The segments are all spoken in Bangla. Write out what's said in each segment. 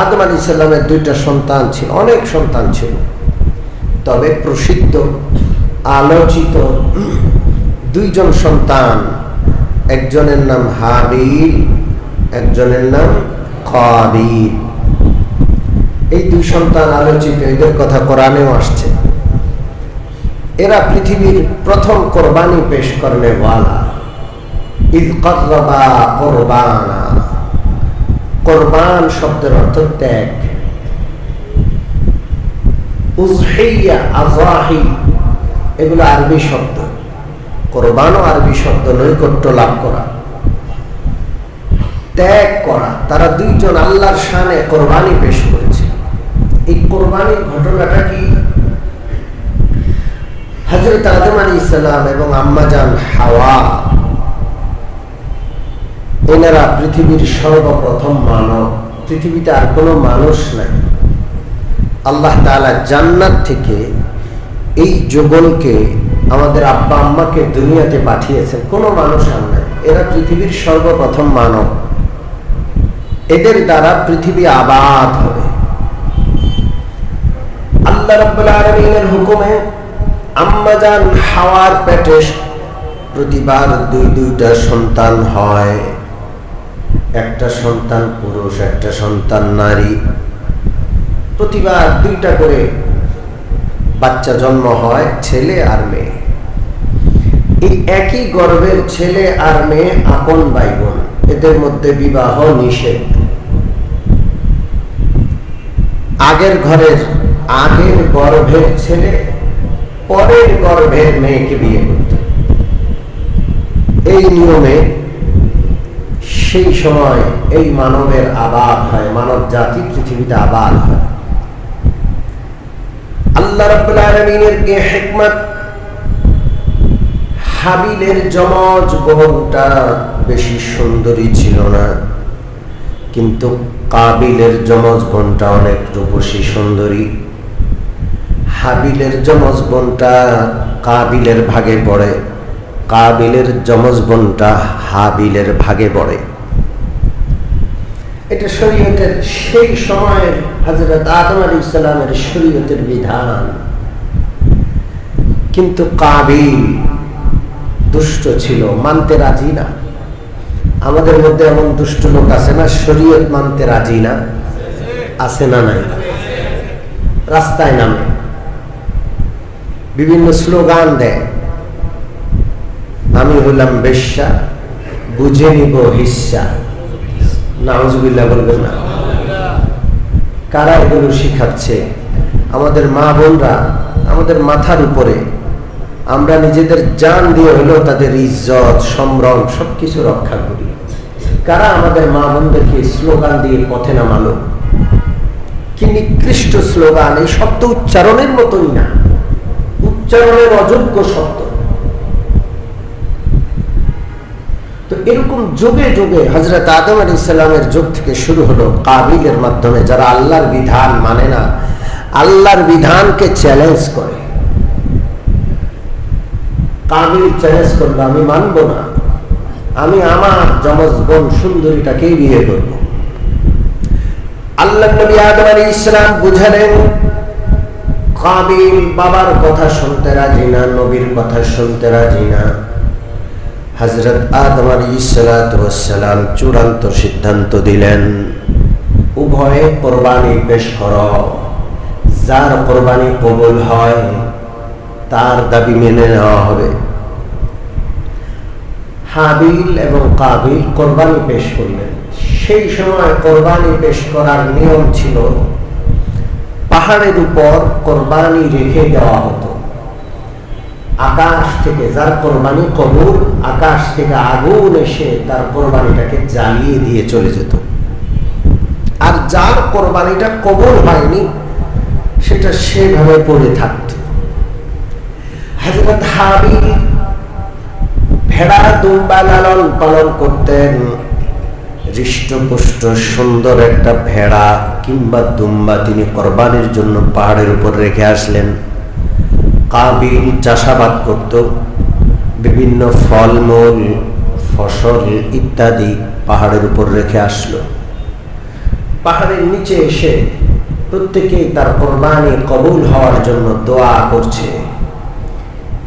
আদম আলী সাল্লামের দুইটা সন্তান ছিল, অনেক সন্তান ছিল। তবে প্রসিদ্ধ, আলোচিত দুইজন সন্তান, একজনের নাম হাবিল, একজনের নাম কাবিল এই দুই সন্তান আলোচিত, এদের কথা কোরআনেও আসছে। এরা পৃথিবীর প্রথম কোরবানি পেশ করলে ওয়ালা ঈদ কর্রবা কোরবানা। কোরবান শব্দের অর্থ ত্যাগ। এগুলো আরবি শব্দ। কোরবানও আরবি শব্দ, নৈকট্য লাভ করা। ত্যাগ করা, তারা দুইজন আল্লাহর শানে কোরবানি পেশ করেছে। এই কোরবানির ঘটনাটা কি? হজরত আদম আলী ইসলাম এবং আম্মাজান হাওয়া এনারা পৃথিবীর সর্বপ্রথম মানব। পৃথিবীতে আর কোনো মানুষ নাই। আল্লাহ তালা জান্নাত থেকে এই যুগলকে আমাদের আব্বা আম্মাকে দুনিয়াতে পাঠিয়েছেন। কোনো মানুষ আর নাই। এরা পৃথিবীর সর্বপ্রথম মানব। এদের দ্বারা পৃথিবী আবাদ হবে। আল্লাহ রব্বুল হুকুমে আম্মাজান হাওয়ার পেটে প্রতিবার দুই দুইটা সন্তান হয়। একটা সন্তান পুরুষ, একটা সন্তান নারী। প্রতিবার দুইটা করে বাচ্চা জন্ম হয়, ছেলে আর মেয়ে। এই একই গর্ভের ছেলে আর মেয়ে আপন ভাই বোন এদের মধ্যে বিবাহ নিষেধ। আগের ঘরের, আগের গর্ভের ছেলে, পরের গর্ভের মেয়েকে বিয়ে করত। এই নিয়মে সেই সময় এই মানবের আবাদ হয়, মানব জাতি পৃথিবীতে আবাদ হয়। আল্লাহ রাব্বুল কে হিকমত হাবিলের যমজ বোনটা বেশি সুন্দরী ছিল না, কিন্তু কাবিলের যমজ বোনটা অনেক রূপসী সুন্দরী। হাবিলের যমজ বোনটা কাবিলের ভাগে পড়ে, কাবিলের যমজ বোনটা হাবিলের ভাগে পড়ে। এটা শরীয়তের সেই সময়ের হজরত আদম আলী ইসলামের শরীয়তের বিধান। কিন্তু কাবিল দুষ্ট ছিল, মানতে রাজি না। আমাদের মধ্যে এমন দুষ্ট লোক আছে না, শরীয়ত মানতে রাজি না, আছে না নাই। রাস্তায় নামে। বিভিন্ন স্লোগান দেয়। আমি হলাম বেশ্যা, বুঝে নিব হিস্সা নাউজুবিল্লাহ বলবেন না। কারা এগুলো শিখাচ্ছে? আমাদের মা বোনরা আমাদের মাথার উপরে। আমরা নিজেদের জান দিয়ে হলেও তাদের ইজ্জত, সম্ভ্রম সবকিছু রক্ষা করি। কারা আমাদের মা বোনদেরকে স্লোগান দিয়ে পথে নামালো? কি নিকৃষ্ট স্লোগান, এই শব্দ উচ্চারণের মতোই না। উচ্চারণের অযোগ্য শব্দ। তো এরকম যুগে যুগে হজরত আদম আলী ইসলামের যুগ থেকে শুরু হলো কাবিলের মাধ্যমে, যারা আল্লাহর বিধান মানে না, আল্লাহর বিধানকে চ্যালেঞ্জ করে। কাবিল চ্যালেঞ্জ আমি মানবো না। আমি আমার যমজ বোন সুন্দরীটাকেই বিয়ে করব। আল্লাহ নবী আদম আলী ইসলাম বুঝালেন, কাবিল বাবার কথা শুনতে রাজি না, নবীর কথা শুনতে রাজি না। হজরত আদম আলী সালাম চূড়ান্ত সিদ্ধান্ত দিলেন, উভয়ে কোরবানি পেশ কর। যার কোরবানি কবুল হয়, তার দাবি মেনে নেওয়া হবে। হাবিল এবং কাবিল কোরবানি পেশ করলেন। সেই সময় কোরবানি পেশ করার নিয়ম ছিল, পাহাড়ের উপর কোরবানি রেখে দেওয়া হতো। আকাশ থেকে যার কোরবানি কবুল, আকাশ থেকে আগুন এসে তার কোরবানিটাকে জ্বালিয়ে দিয়ে চলে যেত। আর যার কোরবানিটা কবুল হয়নি, সেটা সেভাবে পড়ে থাকত। হাজরত হাবিল ভেড়া দুম্বা লালন পালন করতেন। হৃষ্টপুষ্ট, সুন্দর একটা ভেড়া কিংবা দুম্বা তিনি কোরবানির জন্য পাহাড়ের উপর রেখে আসলেন। কাবিল চাষাবাদ করত। বিভিন্ন ফলমূল, ফসল ইত্যাদি পাহাড়ের উপর রেখে আসলো। পাহাড়ের নিচে এসে প্রত্যেকেই তার কোরবানি কবুল হওয়ার জন্য দোয়া করছে।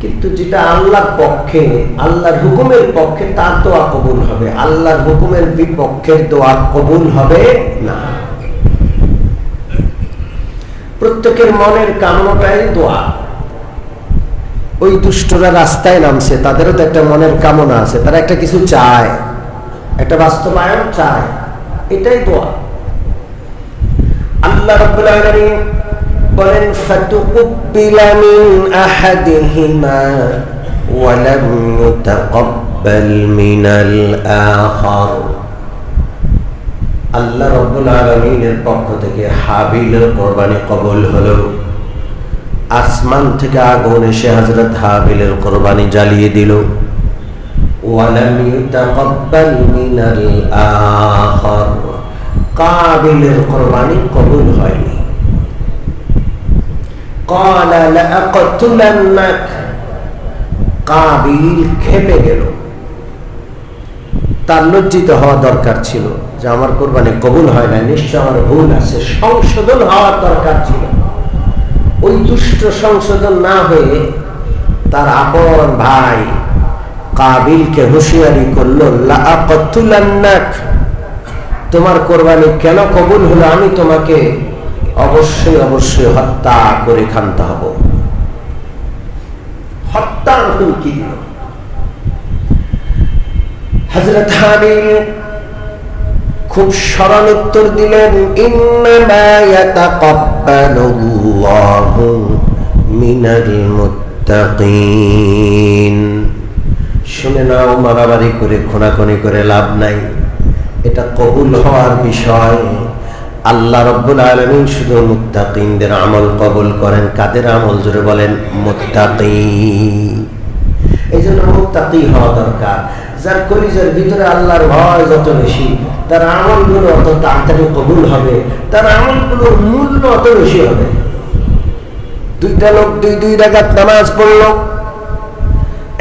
কিন্তু যেটা আল্লাহর পক্ষে, আল্লাহর হুকুমের পক্ষে তার দোয়া কবুল হবে। আল্লাহর হুকুমের বিপক্ষের দোয়া কবুল হবে না। প্রত্যেকের মনের কামনাটাই দোয়া। ওই দুষ্টরা রাস্তায় নামছে, তাদেরও তো একটা মনের কামনা আছে। তারা একটা কিছু চায়, একটা বাস্তবায়ন চায়, এটাই দোয়া। আল্লাহ আল্লাহ পক্ষ থেকে হাবিলের কোরবানি কবুল হলো। আসমান থেকে আগুন এসে হযরত হাবিলের কোরবানি জ্বালিয়ে দিল ওয়ালাম ইউতাকাব্বাল মিনাল আখার কাবিলের কোরবানি কবুল হয়নি قال لأقتلنك কাবিল খেপে গেল তার লজ্জিত হওয়া দরকার ছিল যে আমার কোরবানি কবুল হয় না নিশ্চয় আমার ভুল আছে সংশোধন হওয়ার দরকার ছিল ওই দুষ্ট সংশোধন না হয়ে তার আপন ভাই কাবিলকে হুঁশিয়ারি করল তোমার কোরবানি কেন কবুল হলো? আমি তোমাকে অবশ্যই অবশ্যই হত্যা করে খানতে হব। হত্যার হুমকি দিল? হজরত খুব সরল উত্তর দিলেন ইন্নামা ইয়াতাকাব্বালুল্লাহু মিনাল মুত্তাকিন শুনে নাও, মারামারি করে, খোনাখনি করে লাভ নাই। এটা কবুল হওয়ার বিষয়। আল্লাহ রব্বুল আলমিন শুধু মুত্তাকিনদের আমল কবুল করেন। কাদের আমল? জুড়ে বলেন, মুত্তাকি। এই জন্য মুত্তাকি হওয়া দরকার। যার কলিজের ভিতরে আল্লাহর ভয় যত বেশি, তার আমলগুলো অত তাড়াতাড়ি কবুল হবে, তার আমলগুলোর মূল্য অত বেশি হবে। দুইটা লোক দুই দুই রাগাত নামাজ পড়ল।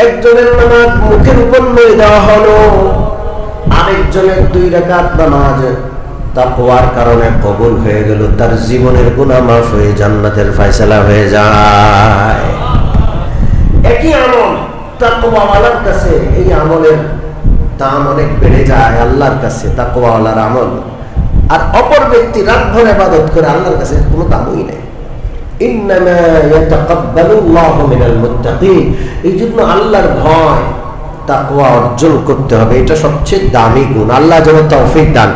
একজনের নামাজ মুখের উপর মেরে দেওয়া হলো, আরেকজনের দুই রাকাত নামাজ তাকওয়ার কারণে কবুল হয়ে গেল, তার জীবনের গুনাহ মাফ হয়ে জান্নাতের ফয়সালা হয়ে যায়। একই আমল তাকওয়াওয়ালার কাছে, এই আমলের দাম অনেক বেড়ে যায় আল্লাহর কাছে, তাকওয়াওয়ালার আমল। আর অপর ব্যক্তি রাত ভর ইবাদত করে আল্লাহর কাছে কোনো দামই নেই। এই জন্য আল্লাহর ভয়, তাকওয়া অর্জন করতে হবে। এটা সবচেয়ে দামি গুণ। আল্লাহ যেন দান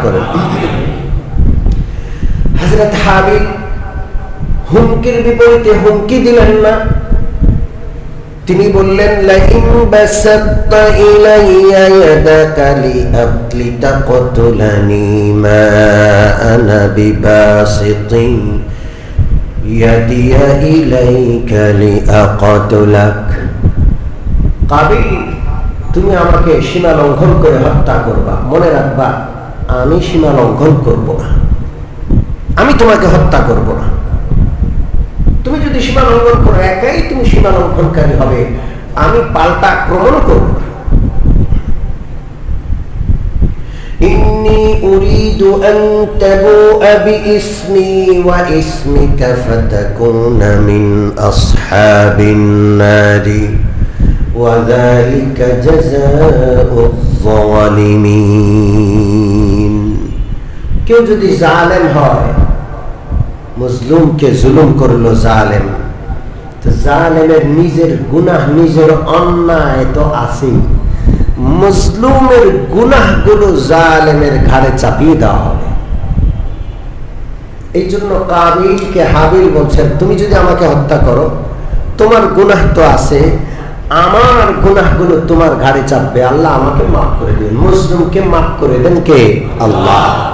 হুমকির বিপরীতে হুমকি দিলেন না। তিনি বললেন, লাইন বাসাত্তা ইলাইয়া ইয়াদাকা লিআকলি তাকতুলানি মা আনা বিবাসিতিন। ইয়াদিয়া ইলাইকা লিআকতুলাক। কাবিল, তুমি আমাকে সীমা লঙ্ঘন করে হত্যা করবা। মনে রাখবা, আমি সীমা লঙ্ঘন করব না। আমি তোমাকে হত্যা করব না। তুমি যদি সীমা লঙ্ঘন করো একাই তুমি সীমা লঙ্ঘনকারী হবে আমি পাল্টা আক্রমণ করব না إني أريد أن تبوء بإسمي وإسمك فتكون من أصحاب النار وذلك جزاء الظالمين কেউ যদি জালেম হয় মজলুমকে জুলুম করল জালেম। জালেমের নিজের গুনাহ, নিজের অন্যায় তো আছেই। মজলুমের গুনাহগুলো জালেমের ঘাড়ে চাপিয়ে দেওয়া হবে। এই জন্য কাবিলকে হাবিল বলছেন, তুমি যদি আমাকে হত্যা করো, তোমার গুনাহ তো আছে, আমার গুনাহগুলো তোমার ঘাড়ে চাপবে। আল্লাহ আমাকে মাফ করে দিন। মুসলিমকে মাফ করে দেন কে? আল্লাহ।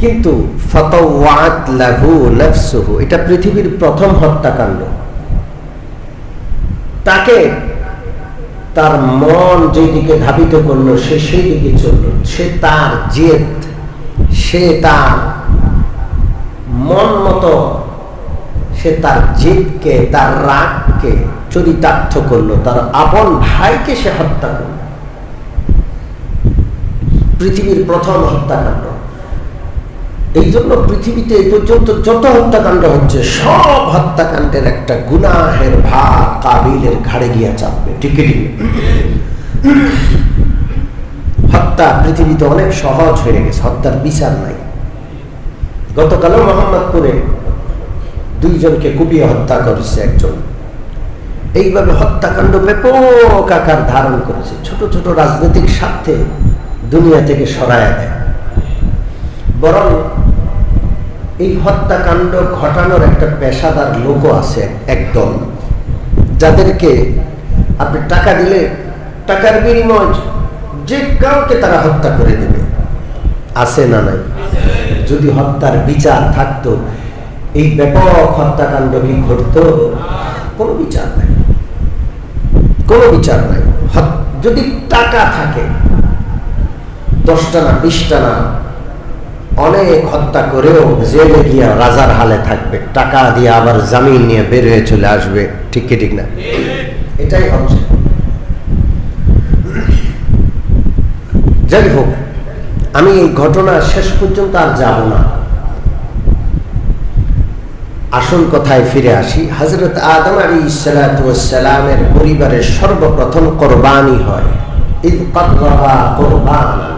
কিন্তু এটা পৃথিবীর প্রথম হত্যাকাণ্ড। তাকে তার মন যেদিকে ধাবিত করল, সে সেই দিকে চলল। সে তার জেদ, সে তার মন মতো, সে তার জিদকে, তার রাগকে চরিতার্থ করল। তার আপন ভাইকে সে হত্যা করল। পৃথিবীর প্রথম হত্যাকাণ্ড। এই জন্য পৃথিবীতে এই পর্যন্ত যত হত্যাকাণ্ড হচ্ছে, সব হত্যাকাণ্ডের একটা গুনাহের ভাগ কাবিলের ঘাড়ে গিয়া চাপবে। ঠিক? হত্যা পৃথিবীতে অনেক সহজ হয়ে গেছে, হত্যার বিচার নাই। গতকালও মোহাম্মদপুরে দুইজনকে কুপিয়ে হত্যা করেছে একজন। এইভাবে হত্যাকাণ্ড ব্যাপক আকার ধারণ করেছে। ছোট ছোট রাজনৈতিক স্বার্থে দুনিয়া থেকে সরায় দেয়। বরং এই হত্যাকাণ্ড ঘটানোর একটা পেশাদার লোকও আছে একদল। যাদেরকে আপনি টাকা দিলে, টাকার বিনিময় যে কাউকে তারা হত্যা করে দেবে। আছে না নাই? যদি হত্যার বিচার থাকতো, এই ব্যাপক হত্যাকাণ্ড কি ঘটত? কোনো বিচার নাই। কোনো বিচার নাই। যদি টাকা থাকে, দশটা না, বিশটা না অনেক হত্যা করেও জেলে গিয়া রাজার হালে থাকবে। টাকা দিয়ে আবার জামিন নিয়ে বের হয়ে চলে আসবে। ঠিক কি, ঠিক না? এটাই হচ্ছে। যাই হোক, আমি এই ঘটনা শেষ পর্যন্ত আর যাব না। আসল কথায় ফিরে আসি। হজরত আদম আলী সালামের পরিবারের সর্বপ্রথম কোরবানি হয়। ঈদ কোরবান।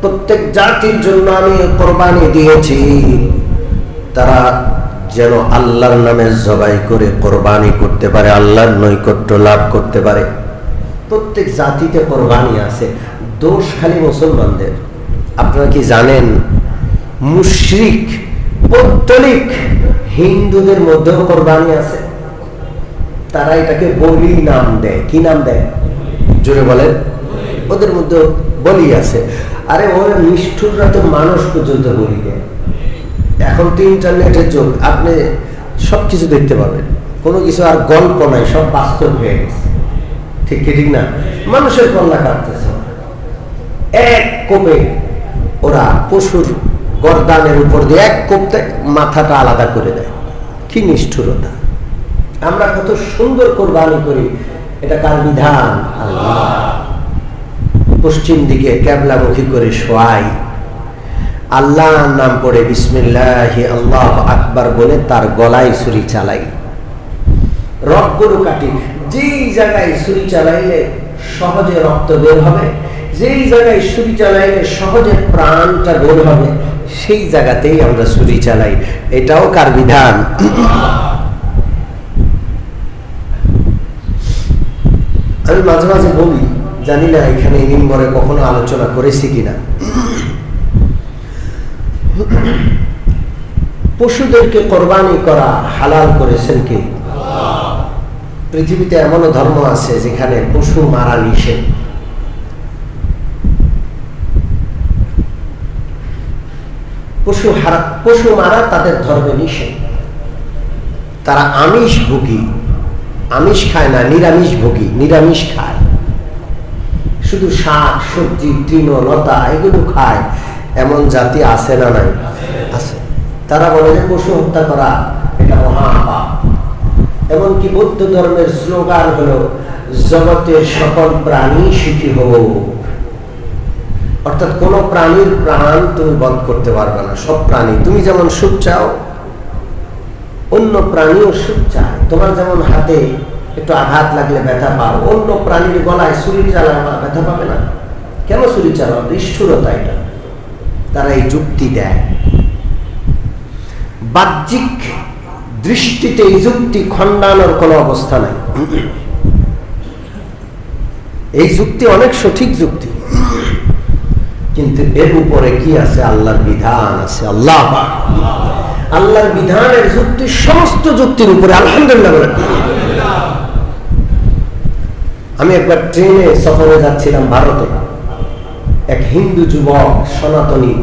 প্রত্যেক জাতির জন্য আমি কোরবানি দিয়েছি। তারা যেন আল্লাহর নামে জবাই করে কোরবানি করতে পারে, আল্লাহর নৈকট্য লাভ করতে পারে। প্রত্যেক জাতিতে কোরবানি আছে। দোষ খালি মুসলমানদের। আপনারা কি জানেন, মুশরিক, পৌত্তলিক হিন্দুদের মধ্যেও কোরবানি আছে? তারা এটাকে বলি নাম দেয়। কি নাম দেয়? জোরে বলেন। ওদের মধ্যে বলি আছে। আরে ওরা নিষ্ঠুররা তো মানুষ পর্যন্ত বলি এখন তো ইন্টারনেটের যুগ, আপনি সব কিছু দেখতে পাবেন। কোনো কিছু আর গল্প নাই, সব বাস্তব হয়ে গেছে। ঠিক কি, ঠিক না? মানুষের কল্লা কাটতেছে এক কোপে ওরা পশুর গরদানের উপর দিয়ে এক কোপতে মাথাটা আলাদা করে দেয়। কি নিষ্ঠুরতা। আমরা কত সুন্দর কোরবানি করি, এটা কার বিধান? আল্লাহ। পশ্চিম দিকে ক্যাবলামুখী করে শোয়াই। আল্লাহ নাম পড়ে বিসমিল্লাহ, আল্লাহ আকবার বলে তার গলায় ছুরি চালাই। রক্তগুলো কাটি যেই জায়গায় ছুরি চালাইলে সহজে রক্ত বের হবে, যেই জায়গায় ছুরি চালাইলে সহজে প্রাণটা বের হবে, সেই জায়গাতেই আমরা ছুরি চালাই। এটাও কার বিধান? আমি মাঝে মাঝে বলি জানি না এখানে নিম্বরে কখনো আলোচনা করেছি কিনা। পশুদেরকে কোরবানি করা হালাল করেছেন কি? পৃথিবীতে এমনও ধর্ম আছে যেখানে পশু মারা নিষেধ। পশু হারা, পশু মারা তাদের ধর্মে নিষেধ। তারা আমিষ ভোগী আমিষ খায় না নিরামিষ ভোগী নিরামিষ খায়। শুধু শাক, সবজি তৃণ লতা, এগুলো খায়। এমন জাতি আছে না নাই? আছে। তারা বলে যে পশু হত্যা করা, এটা মহাপাপ। এমনকি বৌদ্ধ ধর্মের স্লোগান হলো জগতের সকল প্রাণী সুখী হোক অর্থাৎ কোন প্রাণীর প্রাণ তুমি বধ করতে পারবে না, সব প্রাণী। তুমি যেমন সুখ চাও, অন্য প্রাণীও সুখ চায়। তোমার যেমন হাতে একটু আঘাত লাগলে ব্যথা পাও। অন্য প্রাণীর গলায় ছুরি চালানো ব্যথা পাবে না? কেন ছুরি চালাও? নিষ্ঠুরতা এটা। তারা এই যুক্তি দেয়। বাহ্যিক দৃষ্টিতে এই যুক্তি খণ্ডানোর কোনো অবস্থা নাই। এই যুক্তি অনেক সঠিক যুক্তি। কিন্তু এর উপরে কি আছে? আল্লাহর বিধান আছে। আল্লাহ আল্লাহর বিধানের যুক্তি, সমস্ত যুক্তির উপরে। আলহামদুলিল্লাহ আমি একবার ট্রেনে সফরে যাচ্ছিলাম ভারতে। এক হিন্দু যুবক, সনাতনী,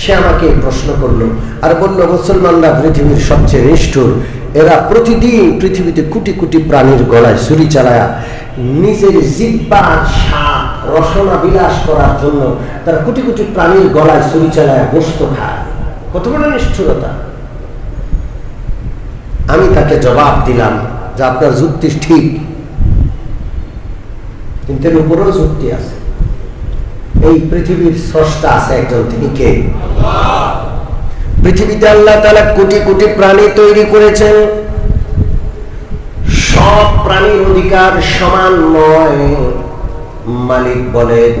সে আমাকে প্রশ্ন করল, আর বলল, মুসলমানরা পৃথিবীর সবচেয়ে নিষ্ঠুর। এরা প্রতিদিন পৃথিবীতে কোটি কোটি প্রাণীর গলায় ছুরি চালায়া। নিজের জিব্বার স্বাদ রসনা বিলাস করার জন্য তারা কোটি কোটি প্রাণীর গলায় ছুরি চালায়া গোস্ত খায়। কত বড় নিষ্ঠুরতা! আমি তাকে জবাব দিলাম যে, আপনার যুক্তি ঠিক কিন্তু এর উপরেও যুক্তি আছে। এই পৃথিবীর স্রষ্টা আছে একজন, তিনি কে? পৃথিবীতে আল্লাহ তালা কোটি কোটি প্রাণী তৈরি করেছেন। সব প্রাণীর অধিকার সমান নয়, মালিক বলেন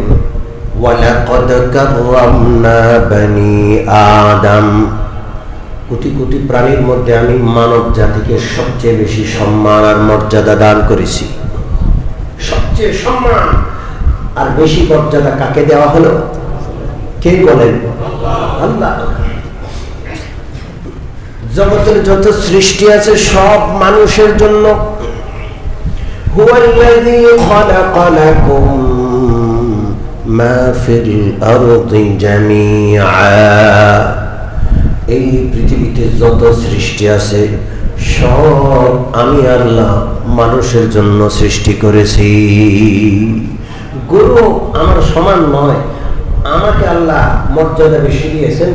কোটি কোটি প্রাণীর মধ্যে আমি মানব জাতিকে সবচেয়ে বেশি সম্মান আর মর্যাদা দান করেছি। সবচেয়ে সম্মান, আর বেশি মর্যাদা কাকে দেওয়া হলো? কে বলেন? জগতের যত সৃষ্টি আছে, সব মানুষের জন্য। এই পৃথিবীতে যত সৃষ্টি আছে সব আমি আল্লাহ মানুষের জন্য সৃষ্টি করেছি। গরু আমার সমান নয়, আমাকে আল্লাহ মর্যাদা বেশি দিয়েছেন,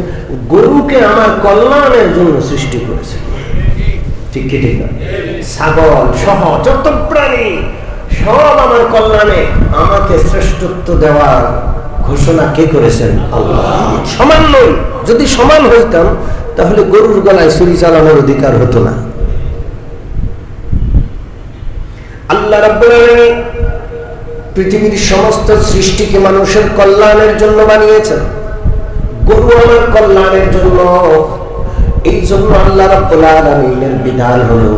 গরুকে আমার কল্যাণের জন্য সৃষ্টি করেছেন। ঠিক ঠিক ছাগল, সহ, যত প্রাণী, সব আমার কল্যাণে আমাকে শ্রেষ্ঠত্ব দেওয়ার ঘোষণা কে করেছেন? আল্লাহ। সমান নই, যদি সমান হইতাম, তাহলে গরুর গলায় ছুরি চালানোর অধিকার হতো না। আল্লাহ রাব্বুল আলামিন পৃথিবীর সমস্ত সৃষ্টিকে মানুষের কল্যাণের জন্য বানিয়েছেন। গরু আমার কল্যাণের জন্য। এই জন্য আল্লাহ রাব্বুল আলামিনের বিধান হলো,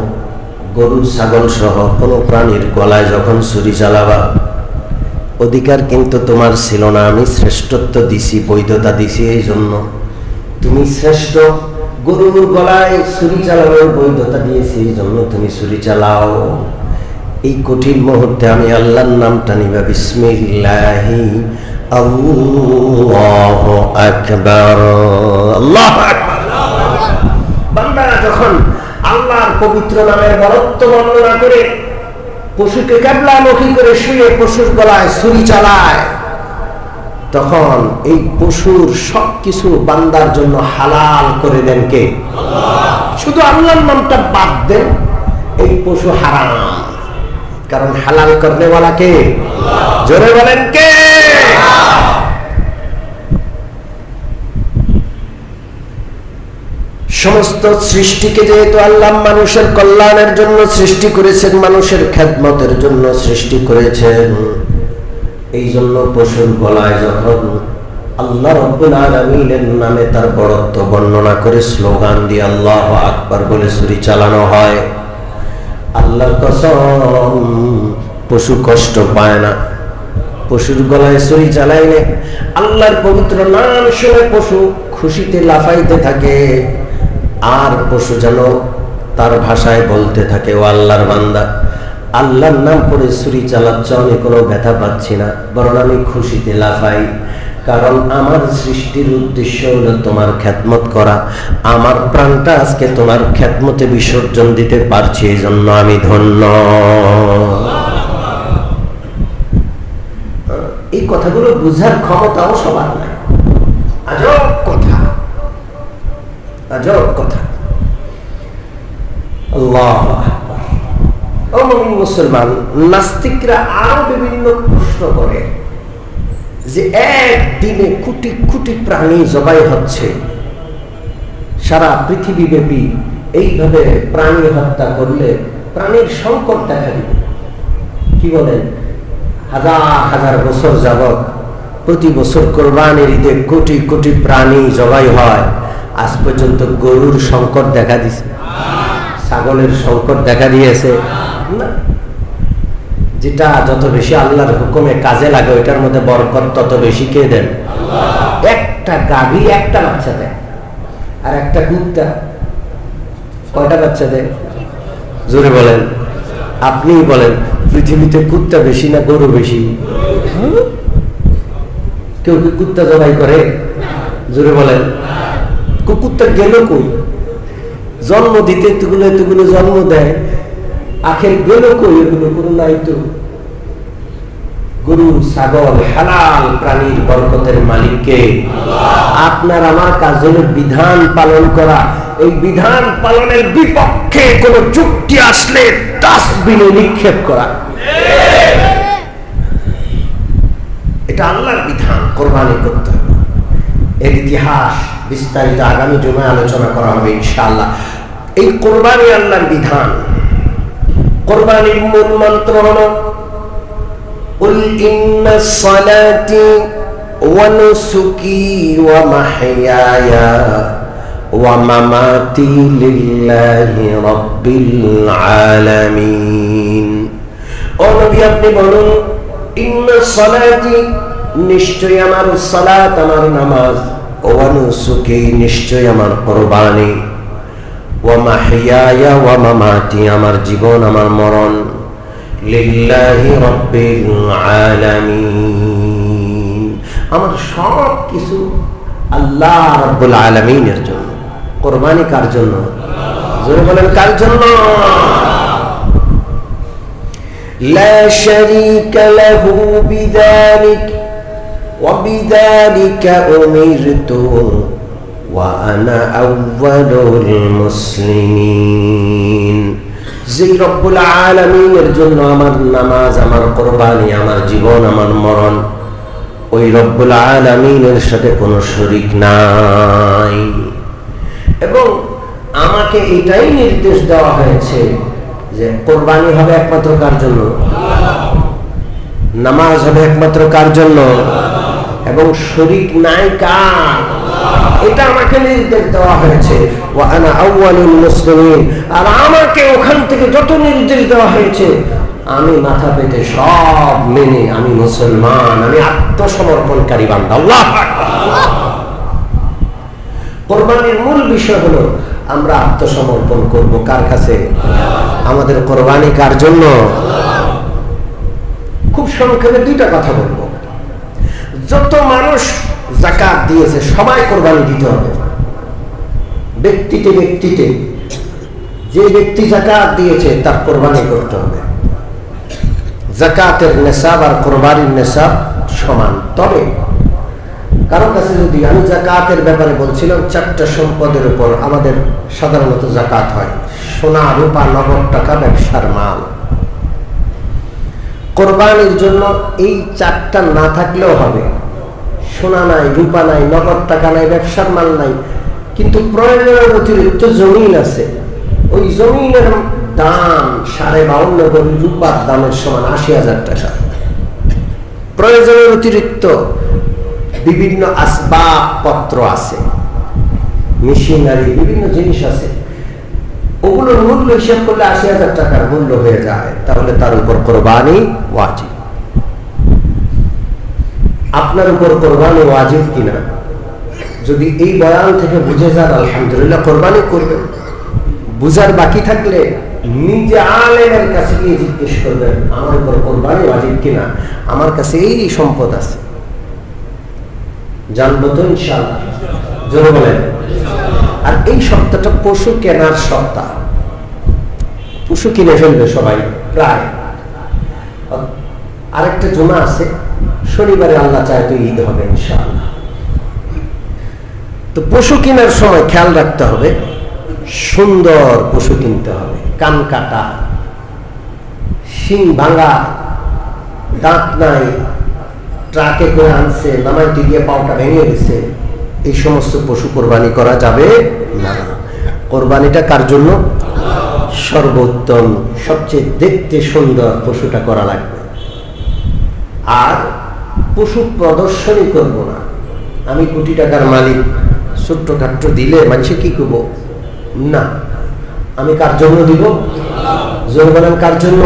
গরু, ছাগল সহ কোনো প্রাণীর গলায় যখন ছুরি চালাবা অধিকার কিন্তু তোমার ছিল না। আমি শ্রেষ্ঠত্ব দিছি, বৈধতা দিছি এই জন্য তুমি শ্রেষ্ঠ গরুর গলায় ছুরি চালানোর বৈধতা দিয়েছি এই জন্য তুমি ছুরি চালাও এই কঠিন মুহূর্তে আমি আল্লাহর নামটা নিবা, বিসমিল্লাহি। আল্লাহু আকবার। আল্লাহু বান্দা, যখন আল্লাহর পবিত্র নামের বরত্ব বর্ণনা করে পশুকে ক্যাবলামুখী করে শুয়ে পশুর গলায় ছুরি চালায়, তখন এই পশুর সব কিছু বান্দার জন্য হালাল করে দেন কে? শুধু আল্লাহর নামটা বাদ দেন, এই পশু হারাম। কারণ হালাল করনে वाला কে জোরে বলেন কে? সমস্ত সৃষ্টিকে যেহেতু আল্লাহ মানুষের কল্যাণের জন্য সৃষ্টি করেছেন, মানুষের খ্যাতমতের জন্য সৃষ্টি করেছেন। এই জন্য পশুর গলায় যখন আল্লাহ নামে তার বড়ত্ব বর্ণনা করে স্লোগান দিয়ে আল্লাহ আকবার বলে ছুরি চালানো হয় আল্লাহর কসম, পশু কষ্ট পায় না। পশুর গলায় ছুরি চালাইলে আল্লাহর পবিত্র নাম শুনে পশু খুশিতে লাফাইতে থাকে। আর পশু যেন তার ভাষায় বলতে থাকে, ও আল্লাহর বান্দা, আল্লাহর নাম করে ছুরি চালাচ্ছ, আমি কোনো ব্যথা পাচ্ছি না, বরং আমি খুশিতে লাফাই। কারণ আমার সৃষ্টির উদ্দেশ্য হলো তোমার খ্যাতমত করা। আমার প্রাণটা আজকে তোমার খ্যাতমতে বিসর্জন দিতে পারছি এই জন্য আমি ধন্য। এই কথাগুলো বুঝার ক্ষমতাও সবার নাই। আজব কথা। আজব কথা। আল্লাহ মুসলমান, নাস্তিকরা আরও বিভিন্ন প্রশ্ন করে। যে একদিনে কোটি কোটি প্রাণী জবাই হচ্ছে। সারা পৃথিবী ব্যাপী এইভাবে প্রাণী হত্যা করলে প্রাণীর সংকট দেখা দিবে। কি বলেন? হাজার হাজার বছর যাবৎ প্রতি বছর কোরবানের ঈদে কোটি কোটি প্রাণী জবাই হয়। আজ পর্যন্ত গরুর সংকট দেখা দিছে। ছাগলের সংকট দেখা দিয়েছে। না যেটা যত বেশি আল্লাহর হুকুমে কাজে লাগে, ওইটার মধ্যে বরকত তত বেশি কে দেন? একটা গাভী একটা বাচ্চা দেয়। আর একটা কুত্তা কয়টা বাচ্চা দেয়? জোরে বলেন। আপনি বলেন, পৃথিবীতে কুত্তা বেশি না গরু বেশি? কেউ কি কুত্তা জবাই করে? জোরে বলেন। কুকুরটা গেল কই? জন্ম দিতে এতগুলো এতগুলো জন্ম দেয় আখের গেল কই? এগুলো কোনো নাই তো। গরু, ছাগল, হালাল প্রাণীর বরকতের মালিককে আপনার আমার কাজ হলো বিধান পালন করা। এই বিধান পালনের বিপক্ষে কোন চুক্তি আসলে ডাস্টবিনে নিক্ষেপ করা। এটা আল্লাহর বিধান, কোরবানি করতে হবে। এর ইতিহাস বিস্তারিত আগামী জমে আলোচনা করা হবে ইনশাআল্লাহ। এই কোরবানি আল্লাহর বিধান। কোরবানির মূল মন্ত্র হলো قل إن صلاتي ونسكي ومحياي ومماتي لله رب العالمين ও নবী আপনি বলুন ইন্ন সলাতি নিশ্চয় আমার সালাত আমার নামাজ ওয়ানুসুকি নিশ্চয় আমার কোরবানি ওয়া মাহিয়ায়া ওয়া মামাতি আমার জীবন আমার মরণ লিল্লাহি রাব্বিল আলামিন আমার সব কিছু আল্লাহ রাব্বুল আলামিনের জন্য কোরবানি কার জন্য জোরে বলেন কার জন্য لا شريك له بذلك وبذلك أمرت ওয়ানা আউ্বালুল মুসলিমিন যেই রব্বুল আলমিনের জন্য আমার নামাজ, আমার কোরবানি, আমার জীবন, আমার মরণ, ওই রব্বুল আলমিনের সাথে কোনো শরিক নাই। এবং আমাকে এটাই নির্দেশ দেওয়া হয়েছে যে কোরবানি হবে একমাত্র কার জন্য? নামাজ হবে একমাত্র কার জন্য? এবং শরিক নাই কার? এটা আমাকে নির্দেশ দেওয়া হয়েছে। আর আমাকে ওখান থেকে যত নির্দেশ দেওয়া হয়েছে, আমি মাথা পেতে সব মেনে আমি মুসলমান, আমি আত্মসমর্পণকারী আল্লাহ কোরবানির মূল বিষয় হলো, আমরা আত্মসমর্পণ করব কার কাছে? আমাদের কোরবানি কার জন্য? খুব সংক্ষেপে দুইটা কথা বলব। যত মানুষ জাকাত দিয়েছে, সবাই কোরবানি দিতে হবে। ব্যক্তিতে ব্যক্তিতে, যে ব্যক্তি জাকাত দিয়েছে, তার কোরবানি করতে হবে। জাকাতের নেশাব আর কোরবানির নেশাব সমান। তবে কারও কাছে যদি আমি জাকাতের ব্যাপারে বলছিলাম, চারটা সম্পদের উপর আমাদের সাধারণত জাকাত হয়। সোনা, রূপা, নগদ টাকা, ব্যবসার মাল। কোরবানির জন্য এই চারটা না থাকলেও হবে। সোনা নাই, রূপা নাই, নগদ টাকা নাই, ব্যবসার মাল নাই। কিন্তু প্রয়োজনের অতিরিক্ত জমিন আছে। ওই জমিনের দাম সাড়ে বাউন্ন কোটি রূপার দামের সমান আশি হাজার টাকা। প্রয়োজনের অতিরিক্ত বিভিন্ন আসবাবপত্র আছে। মেশিনারি বিভিন্ন জিনিস আছে। ওগুলোর মূল্য হিসাব করলে আশি হাজার টাকার মূল্য হয়ে যায়। তাহলে তার উপর কোরবানি ওয়াজিব। আপনার উপর কোরবানি ওয়াজিব কিনা? যদি এই বয়ান থেকে বুঝে যান, আলহামদুলিল্লাহ, কোরবানি করবেন। বুঝার বাকি থাকলে নিজে আলেমের কাছে গিয়ে জিজ্ঞেস করবেন, আমার উপর কোরবানি ওয়াজিব কিনা? আমার কাছে এই সম্পদ আছে। জানব তো ইনশাল্লাহ আর এই সপ্তাহটা পশু কেনার সপ্তাহ। পশু কিনে ফেলবে সবাই, প্রায়। আরেকটা জমা আছে। শনিবারে আল্লাহ চায় তো ঈদ হবে ইনশাআল্লাহ। তো পশু কেনার সময় খেয়াল রাখতে হবে, সুন্দর পশু কিনতে হবে, কান কাটা, শিং ভাঙা, দাঁত নাই, ট্রাকে করে আনছে নামাইতে গিয়ে পাওটা ভেঙে গেছে, এই সমস্ত পশু কোরবানি করা যাবে না। কোরবানিটা কার জন্য? সর্বোত্তম, সবচেয়ে দেখতে সুন্দর পশুটা করা লাগবে। আর পশু প্রদর্শনী করব না। আমি কোটি টাকার মালিক, ছোট্ট খাট্ট দিলে মানুষে কি করব? না। আমি কার জন্য দিব? জোর কার জন্য?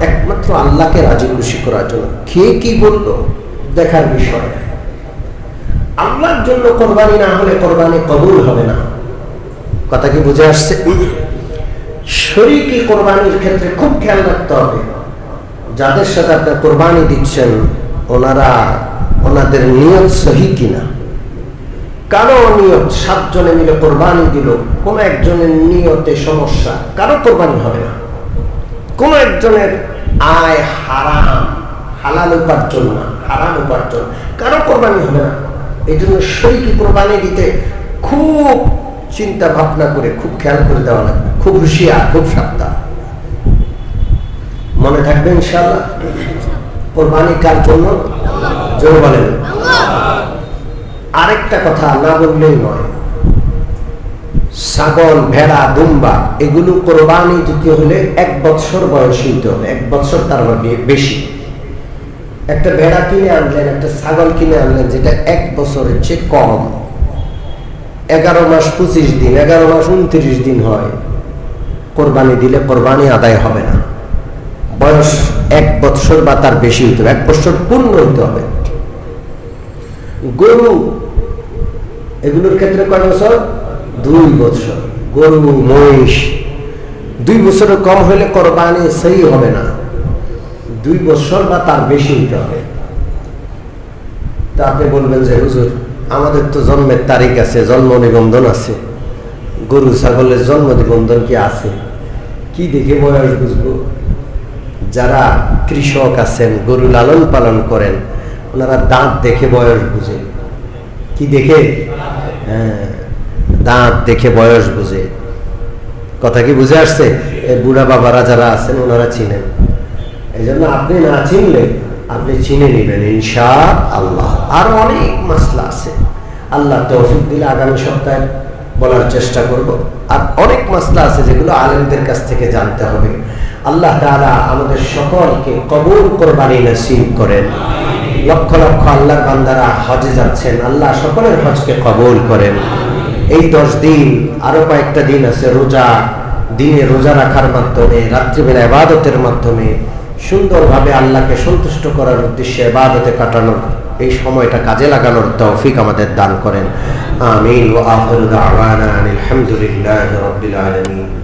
একমাত্র আল্লাহকে রাজি খুশি করার জন্য। কে কি বলল? দেখার বিষয় আল্লাহর জন্য কোরবানি না হলে কোরবানি কবুল হবে না। কথা কি বুঝে আসছে? শরীরকে কোরবানির ক্ষেত্রে খুব খেয়াল রাখতে হবে। যাদের সাথে আপনার কোরবানি দিচ্ছেন ওনারা ওনাদের নিয়ত সহি কিনা? কারও নিয়ত সাতজনে মিলে কোরবানি দিল, কোন একজনের নিয়তে সমস্যা, কারও কোরবানি হবে না। কোন একজনের আয় হারাম, হালাল উপার্জন না, হারাম উপার্জন, কারও কোরবানি হবে না। এই জন্য শরীরকে কোরবানি দিতে খুব চিন্তা ভাবনা করে, খুব খেয়াল করে দেওয়া লাগবে, খুব হুঁশিয়ার, খুব সাবধান। মনে থাকবে ইনশাল্লাহ কোরবানি কার জন্য? জোর বলেন। আরেকটা কথা না বললেই নয়। ছাগল, ভেড়া, দুম্বা, এগুলো কোরবানি দিতে হলে এক বৎসর বয়সী হতে হবে। এক বৎসর তার বেশি। একটা ভেড়া কিনে আনলেন, একটা ছাগল কিনে আনলেন, যেটা এক বছরের চেয়ে কম। এগারো মাস পঁচিশ দিন, এগারো মাস উনত্রিশ দিন হয়। কোরবানি দিলে কোরবানি আদায় হবে না। বয়স এক বৎসর বা তার বেশি হতে হবে, এক বছর পূর্ণ হতে হবে। গরু এগুলোর ক্ষেত্রে কয় বছর? দুই বছর গরু, মহিষ, দুই বছরের কম হলে কোরবানি সেই হবে না। দুই বছর বা তার বেশি হতে হবে। তা আপনি বলবেন যে, হুজুর, আমাদের তো জন্মের তারিখ আছে, জন্ম নিবন্ধন আছে। গরু, ছাগলের জন্ম নিবন্ধন কি আছে? কি দেখে বয়স বুঝব? যারা কৃষক আছেন, গরু লালন পালন করেন, ওনারা দাঁত দেখে বয়স বুঝে। কি দেখে? হ্যাঁ দাঁত দেখে বয়স বুঝে। কথা কি বুঝে আসছে? বুড়া বাবারা যারা আছেন, ওনারা চিনেন। এই জন্য আপনি না চিনলে, আপনি চিনে নেবেন ইনশা আল্লাহ আর অনেক মাসলা আছে। আল্লাহ তৌফিক দিলে আগামী সপ্তাহে বলার চেষ্টা করব। আর অনেক মাসলা আছে যেগুলো আলেমদের কাছ থেকে জানতে হবে। আল্লাহ তাআলা আমাদের সকলকে কবুল, কোরবানি নসিব করেন। লক্ষ লক্ষ আল্লাহর বান্দারা হজে যাচ্ছেন। আল্লাহ সকলের হজকে কবুল করেন। এই দশ দিন, আরও কয়েকটা দিন আছে রোজা। দিনে রোজা রাখার মাধ্যমে, রাত্রিবেলা এবাদতের মাধ্যমে সুন্দরভাবে আল্লাহকে সন্তুষ্ট করার উদ্দেশ্যে এবাদতে কাটানোর, এই সময়টা কাজে লাগানোর তৌফিক আমাদের দান করেন। আমিন। ওয়া আখিরু দাওয়ানা আনিল হামদুলিল্লাহি রাব্বিল আলামিন।